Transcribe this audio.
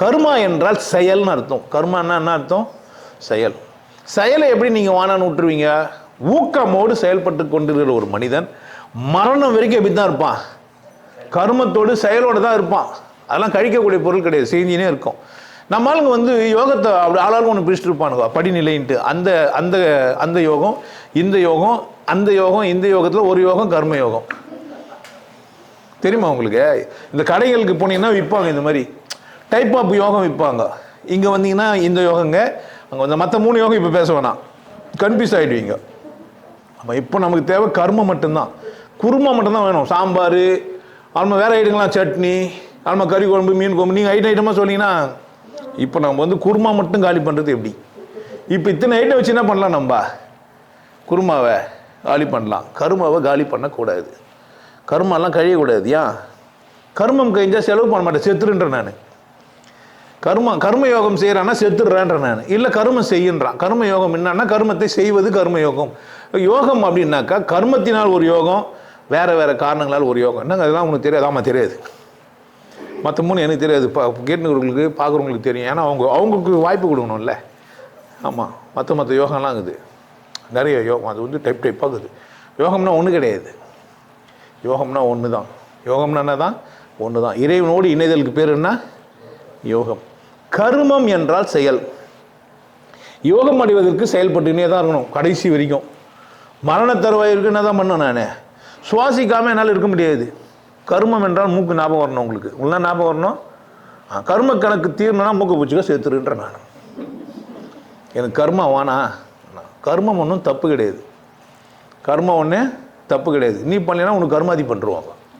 கர்மா என்றால் செயல்னு அர்த்தம். கர்மான்னா என்ன அர்த்தம்? செயல். செயலை எப்படி நீங்கள் வானான்னு விட்டுருவீங்க ஊக்கமோடு செயல்பட்டு கொண்டிருக்கிற ஒரு மனிதன் மரணம் வரைக்கும் எப்படி தான் இருப்பான். கர்மத்தோடு செயலோடு தான் இருப்பான். அதெல்லாம் கழிக்கக்கூடிய பொருள் கிடையாது. செஞ்சினே இருக்கும். நம்ம ஆளுங்க வந்து யோகத்தை அப்படி ஆளாளுக்கு ஒன்று பிரிச்சுட்டு இருப்பானுங்க. படிநிலைன்ட்டு. அந்த அந்த அந்த யோகம் இந்த யோகம் அந்த யோகம் இந்த யோகத்தில் ஒரு யோகம் கர்ம யோகம். தெரியுமா உங்களுக்கு? இந்த கடைகளுக்கு போனீங்கன்னா விற்பாங்க இந்த மாதிரி. டைப் ஆஃப் யோகம் விற்பாங்க இங்கே வந்தீங்கன்னா இந்த யோகங்க அங்கே வந்து மற்ற மூணு யோகம் இப்போ பேச வேணாம். கன்ஃபியூஸ் ஆகிடுவீங்க நம்ம இப்போ நமக்கு தேவை கர்மம் மட்டும்தான். குருமா மட்டும்தான் வேணும். சாம்பார் ஆல்மா வேறு ஐட்டங்களாம் சட்னி ஆல்மா கறி குழம்பு மீன் குழம்பு. நீங்கள் ஐட்டம் ஐட்டமாக சொன்னீங்கன்னா இப்போ நம்ம வந்து குருமா மட்டும் காலி பண்ணுறது எப்படி? இப்போ இத்தனை ஐட்டம் வச்சு என்ன பண்ணலாம் நம்ம? குருமாவை காலி பண்ணலாம். கருமாவை காலி பண்ணக்கூடாது. கருமாலாம் கழியக்கூடாது ஏன்? கர்மம் கழிஞ்சால் செலவு பண்ண மாட்டேன். செத்துருன்றேன் நான். கர்ம கர்ம யோகம் செய்கிறான்னா செத்துடுறேன்ற நான். இல்லை கர்மம் செய்யுன்றான். கர்ம யோகம் என்னன்னா கர்மத்தை செய்வது கர்ம யோகம் யோகம் அப்படின்னாக்கா கர்மத்தினால் ஒரு யோகம் வேறு வேறு காரணங்களால் ஒரு யோகம். என்னங்க அதெல்லாம் உனக்கு தெரியாது? ஆமாம் தெரியாது. மற்ற மூணு எனக்கு தெரியாது. பா கேட்டுக்கிறவங்களுக்கு பார்க்குறவங்களுக்கு தெரியும். ஏன்னா அவங்க அவங்களுக்கு வாய்ப்பு கொடுக்கணும்ல. ஆமாம் மற்ற மற்ற யோகம்லாம் இருக்குது. நிறைய யோகம் அது வந்து டைப் டைப்பாக இருக்குது. யோகம்னா ஒன்று கிடையாது. யோகம்னா ஒன்று தான் யோகம்னா என்ன தான் ஒன்று தான் இறைவனோடு இணைதலுக்கு பேர் என்ன? யோகம். கர்மம் என்றால் செயல். யோகம் அடைவதற்கு செயல்பட்டுனே தான் இருக்கணும் கடைசி வரைக்கும். மரண தருவாயிருக்கு என்ன தான் பண்ணேன் நான்? சுவாசிக்காமல் என்னால் இருக்க முடியாது. கர்மம் என்றால் மூக்கு ஞாபகம் வரணும் உங்களுக்கு. உள்ள ஞாபகம் வரணும்? கர்ம கணக்கு தீர்ணுனா மூக்கு பூச்சிக்க சேர்த்துருன்ற நான். எனக்கு கர்மா வானா? கர்மம் ஒன்றும் தப்பு கிடையாது. கர்மம் ஒன்று தப்பு கிடையாது. நீ பண்ணலைன்னா உனக்கு கர்மாதி பண்ணுருவாங்க